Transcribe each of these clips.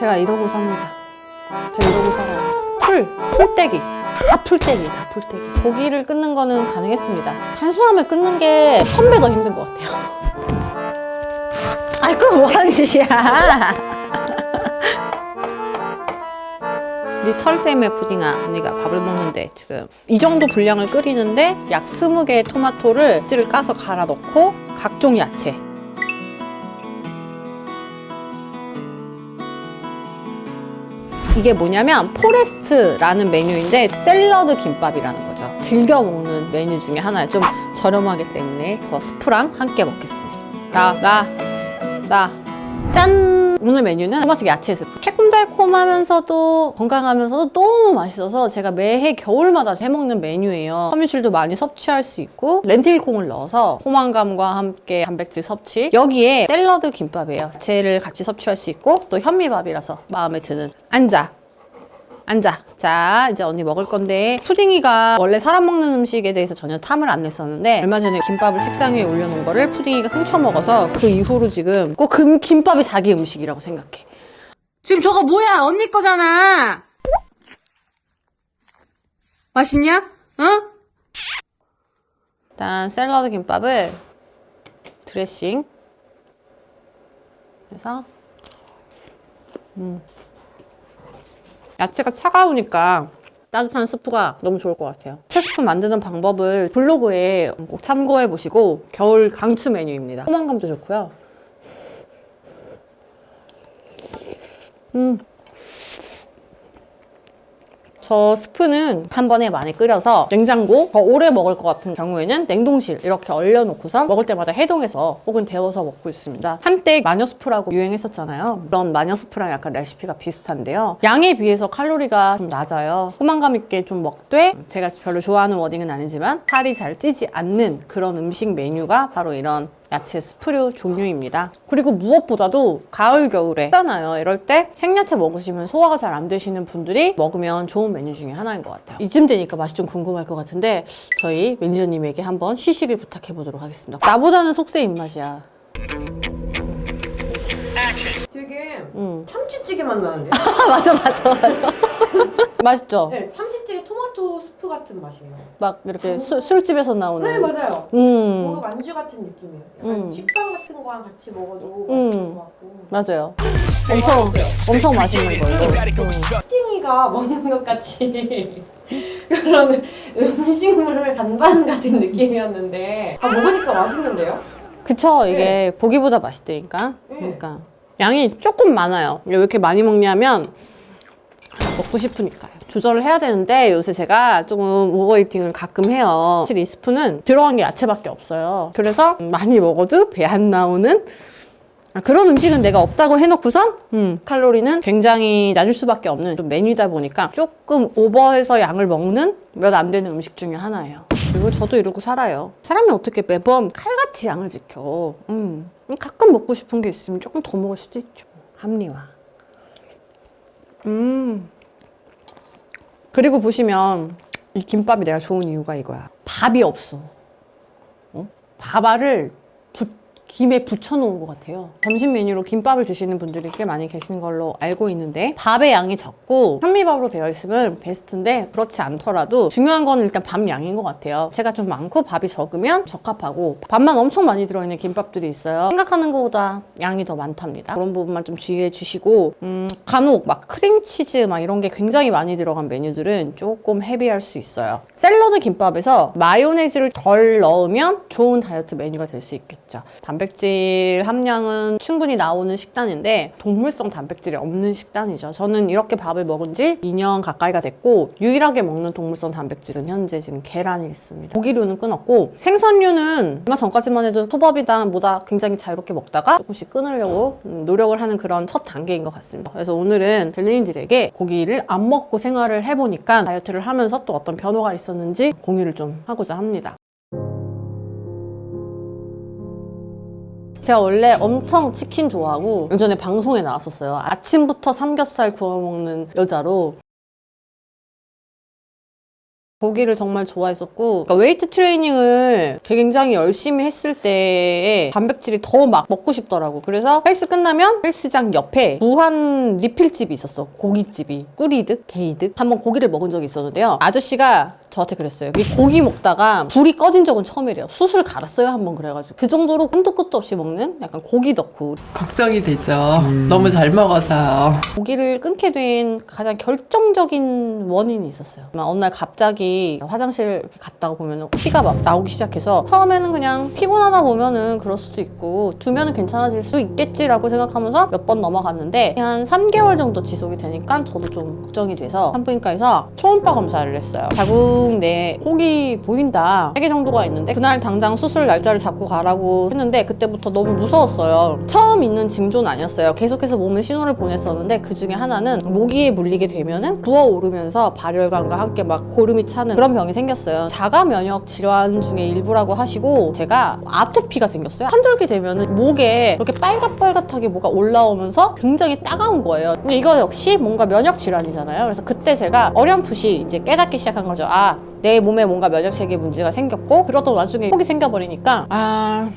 제가 이러고 삽니다. 제가 이러고 살아요. 풀, 풀떼기. 다 풀떼기, 다 풀떼기. 고기를 끊는 거는 가능했습니다. 단순하면 끊는 게 천 배 더 힘든 것 같아요. 아이, 그거 뭐 하는 짓이야. 네털 때문에 푸딩아 언니가 밥을 먹는데 지금 이 정도 분량을 끓이는데 약 20개의 토마토를 찌를 까서 갈아 넣고 각종 야채 이게 뭐냐면 포레스트라는 메뉴인데 샐러드 김밥이라는 거죠. 즐겨 먹는 메뉴 중에 하나예요. 좀 저렴하기 때문에 저 스프랑 함께 먹겠습니다. 나, 나, 나. 짠! 오늘 메뉴는 토마토 야채 스프. 새콤달콤하면서도 건강하면서도 너무 맛있어서 제가 매해 겨울마다 해먹는 메뉴예요. 섬유질도 많이 섭취할 수 있고 렌틸콩을 넣어서 포만감과 함께 단백질 섭취. 여기에 샐러드 김밥이에요. 야채를 같이 섭취할 수 있고 또 현미밥이라서 마음에 드는 앉아. 앉아. 자, 이제 언니 먹을 건데 푸딩이가 원래 사람 먹는 음식에 대해서 전혀 탐을 안 냈었는데 얼마 전에 김밥을 책상 위에 올려놓은 거를 푸딩이가 훔쳐 먹어서 그 이후로 지금 꼭그 김밥이 자기 음식이라고 생각해. 지금 저거 뭐야? 언니 거잖아. 맛있냐? 어? 일단 샐러드 김밥을 드레싱 해서 음. 야채가 차가우니까 따뜻한 스프가 너무 좋을 것 같아요. 야채 스프 만드는 방법을 블로그에 꼭 참고해 보시고 겨울 강추 메뉴입니다. 포만감도 좋고요. 음. 저 스프는 한 번에 많이 끓여서 냉장고 더 오래 먹을 것 같은 경우에는 냉동실 이렇게 얼려놓고서 먹을 때마다 해동해서 혹은 데워서 먹고 있습니다. 한때 마녀 스프라고 유행했었잖아요. 그런 마녀 스프랑 약간 레시피가 비슷한데요. 양에 비해서 칼로리가 좀 낮아요. 포만감 있게 좀 먹되 제가 별로 좋아하는 워딩은 아니지만 살이 잘 찌지 않는 그런 음식 메뉴가 바로 이런 야채 스프류 종류입니다. 그리고 무엇보다도 가을 겨울에 있잖아요. 이럴 때 생야채 먹으시면 소화가 잘 안 되시는 분들이 먹으면 좋은 메뉴 중에 하나인 것 같아요. 이쯤 되니까 맛이 좀 궁금할 것 같은데 저희 매니저님에게 한번 시식을 부탁해 보도록 하겠습니다. 나보다는 속세 입맛이야. 되게 음. 참치찌개 맛 나는데? 맞아 맞아 맞아. 맛있죠? 네, 참치찌개 토마토 스프 같은 맛이에요. 막 이렇게 술, 술집에서 나오는. 네, 맞아요. 음 뭔가 만주 같은 느낌이에요. 약간 음. 식빵 같은 거랑 같이 먹어도 음. 맛있을 것 같고. 맞아요. 엄청 엄청 맛있는 거예요. 음. 푸딩이가 먹는 것 같이 그런 음식물 반반 같은 느낌이었는데 아, 먹으니까 맛있는데요? 그쵸 이게 보기보다 맛있다니까 네. 그러니까 양이 조금 많아요 왜 이렇게 많이 먹냐면 먹고 싶으니까요 조절을 해야 되는데 요새 제가 조금 오버이팅을 가끔 해요 사실 이 스프는 들어간 게 야채밖에 없어요 그래서 많이 먹어도 배 안 나오는 아, 그런 음식은 내가 없다고 해놓고선 음, 칼로리는 굉장히 낮을 수밖에 없는 좀 메뉴다 보니까 조금 오버해서 양을 먹는 몇 안 되는 음식 중에 하나예요. 그리고 저도 이러고 살아요. 사람이 어떻게 매번 칼같이 양을 지켜. 음, 가끔 먹고 싶은 게 있으면 조금 더 먹을 수도 있죠. 합리화. 음. 그리고 보시면 이 김밥이 내가 좋은 이유가 이거야. 밥이 없어. 어? 밥알을 부- 김에 붙여놓은 것 같아요. 점심 메뉴로 김밥을 드시는 분들이 꽤 많이 계신 걸로 알고 있는데 밥의 양이 적고 현미밥으로 되어 있으면 베스트인데 그렇지 않더라도 중요한 거는 일단 밥 양인 것 같아요. 제가 좀 많고 밥이 적으면 적합하고 밥만 엄청 많이 들어있는 김밥들이 있어요. 생각하는 것보다 양이 더 많답니다. 그런 부분만 좀 주의해 주시고 음, 간혹 막 크림치즈 막 이런 게 굉장히 많이 들어간 메뉴들은 조금 헤비할 수 있어요. 샐러드 김밥에서 마요네즈를 덜 넣으면 좋은 다이어트 메뉴가 될 수 있겠죠. 단백질 함량은 충분히 나오는 식단인데 동물성 단백질이 없는 식단이죠. 저는 이렇게 밥을 먹은 지 2년 가까이가 됐고 유일하게 먹는 동물성 단백질은 현재 지금 계란이 있습니다. 고기류는 끊었고 생선류는 얼마 전까지만 해도 소밥이다 뭐다 굉장히 자유롭게 먹다가 조금씩 끊으려고 음, 노력을 하는 그런 첫 단계인 것 같습니다. 그래서 오늘은 델리인들에게 고기를 안 먹고 생활을 해보니까 다이어트를 하면서 또 어떤 변화가 있었는지 공유를 좀 하고자 합니다. 제가 원래 엄청 치킨 좋아하고 예전에 방송에 나왔었어요. 아침부터 삼겹살 구워 먹는 여자로 고기를 정말 좋아했었고 그러니까 웨이트 트레이닝을 굉장히 열심히 했을 때에 단백질이 더 막 먹고 싶더라고. 그래서 헬스 끝나면 헬스장 옆에 무한 리필집이 있었어. 고깃집이. 꾸리드 게이드 한번 고기를 먹은 적이 있었는데요. 아저씨가 저한테 그랬어요 이 고기 먹다가 불이 꺼진 적은 처음이래요 수술 갈았어요 한 번 그래가지고 그 정도로 한도 끝도 없이 먹는 약간 고기 덕후 걱정이 되죠. 너무 잘 먹어서. 고기를 끊게 된 가장 결정적인 원인이 있었어요. 막 어느 날 갑자기 화장실 갔다가 보면 피가 막 나오기 시작해서 처음에는 그냥 피곤하다 보면은 그럴 수도 있고 두면은 괜찮아질 수 있겠지라고 생각하면서 몇 번 넘어갔는데 한 3개월 정도 지속이 되니까 저도 좀 걱정이 돼서 산부인과에서 초음파 검사를 했어요. 자궁 내 보인다. 3개 정도가 있는데 그날 당장 수술 날짜를 잡고 가라고 했는데 그때부터 너무 무서웠어요. 처음 있는 징조는 아니었어요. 계속해서 몸에 신호를 보냈었는데 그 중에 하나는 모기에 물리게 되면은 부어오르면서 발열감과 함께 막 고름이 차는 그런 병이 생겼어요. 자가 면역 질환 중에 일부라고 하시고 제가 아토피가 생겼어요. 한절기 되면은 목에 이렇게 빨갛빨갛하게 뭐가 올라오면서 굉장히 따가운 거예요. 근데 이거 역시 뭔가 면역 질환이잖아요. 그래서 그때 제가 어렴풋이 이제 깨닫기 시작한 거죠. 아, 내 몸에 뭔가 면역 체계 문제가 생겼고 그러던 와중에 혹이 생겨버리니까 아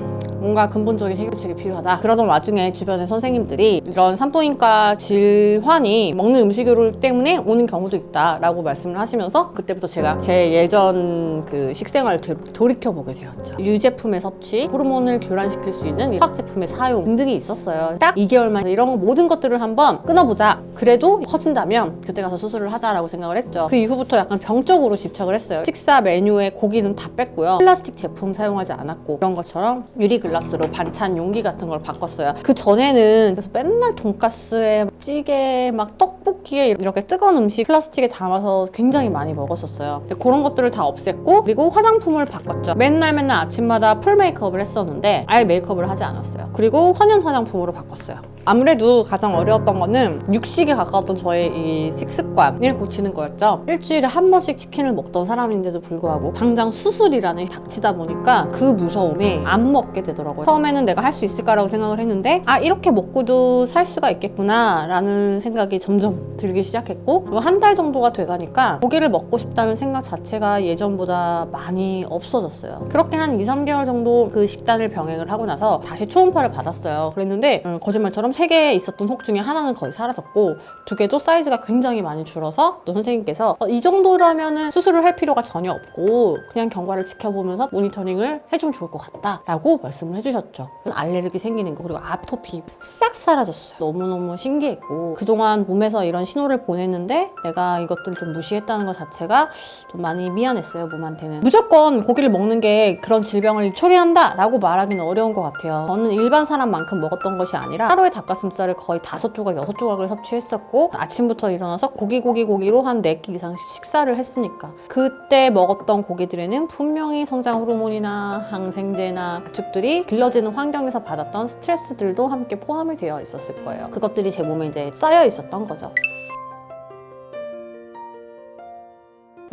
뭔가 근본적인 해결책이 필요하다. 그러던 와중에 주변의 선생님들이 이런 산부인과 질환이 먹는 음식 때문에 오는 경우도 있다라고 말씀을 하시면서 그때부터 제가 제 예전 그 식생활을 되- 돌이켜 보게 되었죠. 유제품의 섭취, 호르몬을 교란시킬 수 있는 이 화학 제품의 사용 등등이 있었어요. 딱 2개월만 이런 모든 것들을 한번 끊어보자. 그래도 커진다면 그때 가서 수술을 하자라고 생각을 했죠. 그 이후부터 약간 병적으로 집착을 했어요. 식사 메뉴에 고기는 다 뺐고요. 플라스틱 제품 사용하지 않았고 이런 것처럼 유리 글 라스로 반찬 용기 같은 걸 바꿨어요. 그 전에는 맨날 돈가스에 찌개 막 떡볶이에 이렇게 뜨거운 음식 플라스틱에 담아서 굉장히 많이 먹었었어요. 그런 것들을 다 없앴고 그리고 화장품을 바꿨죠. 맨날 맨날 아침마다 풀 메이크업을 했었는데 아예 메이크업을 하지 않았어요. 그리고 천연 화장품으로 바꿨어요. 아무래도 가장 어려웠던 거는 육식에 가까웠던 저의 이 식습관을 고치는 거였죠. 일주일에 한 번씩 치킨을 먹던 사람인데도 불구하고 당장 수술이라는 게 닥치다 보니까 그 무서움에 안 먹게 되더라고요. 처음에는 내가 할 수 있을까라고 생각을 했는데 아 이렇게 먹고도 살 수가 있겠구나라는 생각이 점점 들기 시작했고 한 달 정도가 돼가니까 고기를 먹고 싶다는 생각 자체가 예전보다 많이 없어졌어요. 그렇게 한 2, 3개월 정도 그 식단을 병행을 하고 나서 다시 초음파를 받았어요. 그랬는데 음, 거짓말처럼 3개 있었던 혹 중에 하나는 거의 사라졌고 두 개도 사이즈가 굉장히 많이 줄어서 또 선생님께서 어, 이 정도라면은 수술을 할 필요가 전혀 없고 그냥 경과를 지켜보면서 모니터링을 해주면 좋을 것 같다라고 말씀을 해주셨죠. 알레르기 생기는 거 그리고 아토피 싹 사라졌어요. 너무너무 신기했고 그동안 몸에서 이런 신호를 보냈는데 내가 이것들을 좀 무시했다는 것 자체가 좀 많이 미안했어요 몸한테는 무조건 고기를 먹는 게 그런 질병을 초래한다 라고 말하기는 어려운 것 같아요. 저는 일반 사람만큼 먹었던 것이 아니라 하루에 닭가슴살을 거의 다섯 조각 여섯 조각을 섭취했었고 아침부터 일어나서 고기 고기 고기로 한 네 끼 이상 식사를 했으니까 그때 먹었던 고기들에는 분명히 성장 호르몬이나 항생제나 그축들이 길러지는 환경에서 받았던 스트레스들도 함께 포함이 되어 있었을 거예요. 그것들이 제 몸에 이제 쌓여 있었던 거죠.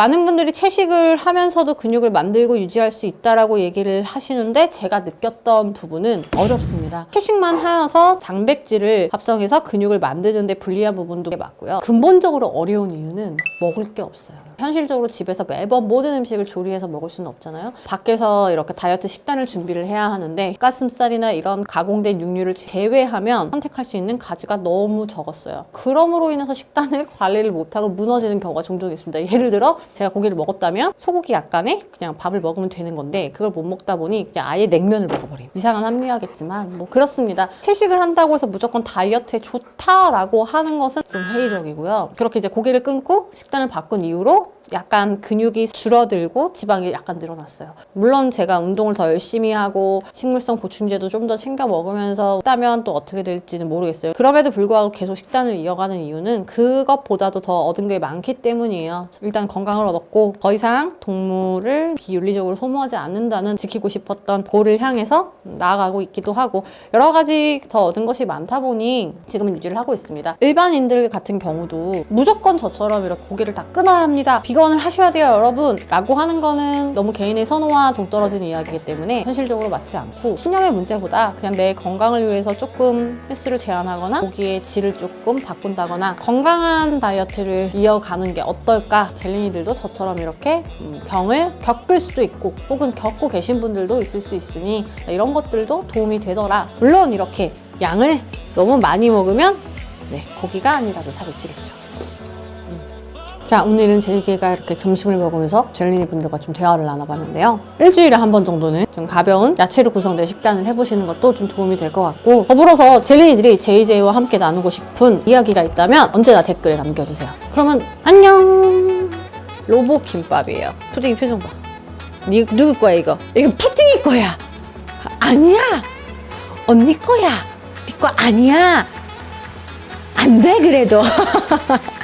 많은 분들이 채식을 하면서도 근육을 만들고 유지할 수 있다라고 얘기를 하시는데 제가 느꼈던 부분은 어렵습니다. 채식만 하여서 단백질을 합성해서 근육을 만드는데 불리한 부분도 맞고요. 근본적으로 어려운 이유는 먹을 게 없어요. 현실적으로 집에서 매번 모든 음식을 조리해서 먹을 수는 없잖아요. 밖에서 이렇게 다이어트 식단을 준비를 해야 하는데 가슴살이나 이런 가공된 육류를 제외하면 선택할 수 있는 가지가 너무 적었어요. 그럼으로 인해서 식단을 관리를 못하고 무너지는 경우가 종종 있습니다. 예를 들어 제가 고기를 먹었다면 소고기 약간에 그냥 밥을 먹으면 되는 건데 그걸 못 먹다 보니 그냥 아예 냉면을 먹어버린 이상한 합리화겠지만 뭐 그렇습니다. 채식을 한다고 해서 무조건 다이어트에 좋다라고 하는 것은 좀 회의적이고요. 그렇게 이제 고기를 끊고 식단을 바꾼 이후로 약간 근육이 줄어들고 지방이 약간 늘어났어요. 물론 제가 운동을 더 열심히 하고 식물성 보충제도 좀 더 챙겨 먹으면서 했다면 또 어떻게 될지는 모르겠어요. 그럼에도 불구하고 계속 식단을 이어가는 이유는 그것보다도 더 얻은 게 많기 때문이에요. 일단 건강을 얻었고 더 이상 동물을 비윤리적으로 소모하지 않는다는 지키고 싶었던 고를 향해서 나아가고 있기도 하고 여러 가지 더 얻은 것이 많다 보니 지금은 유지를 하고 있습니다. 일반인들 같은 경우도 무조건 저처럼 이렇게 고기를 다 끊어야 합니다. 비건을 하셔야 돼요, 여러분. 라고 하는 거는 너무 개인의 선호와 동떨어진 이야기이기 때문에 현실적으로 맞지 않고 신념의 문제보다 그냥 내 건강을 위해서 조금 횟수를 제한하거나 고기의 질을 조금 바꾼다거나 건강한 다이어트를 이어가는 게 어떨까 젤린이들도 분들도 저처럼 이렇게 음, 병을 겪을 수도 있고 혹은 겪고 계신 분들도 있을 수 있으니 이런 것들도 도움이 되더라. 물론 이렇게 양을 너무 많이 먹으면 네, 고기가 아니라도 살이 찌겠죠. 자, 오늘은 제이제가 이렇게 점심을 먹으면서 젤리니 분들과 좀 대화를 나눠봤는데요. 일주일에 한 번 정도는 좀 가벼운 야채로 구성된 식단을 해보시는 것도 좀 도움이 될 것 같고, 더불어서 젤리니들이 제이제이와 함께 나누고 싶은 이야기가 있다면 언제나 댓글에 남겨주세요. 그러면 안녕! 로봇 김밥이에요. 푸딩이 표정 봐. 니 누구 거야, 이거? 이거 푸딩이 거야! 아니야! 언니 거야! 니 거 아니야! 안 돼, 그래도.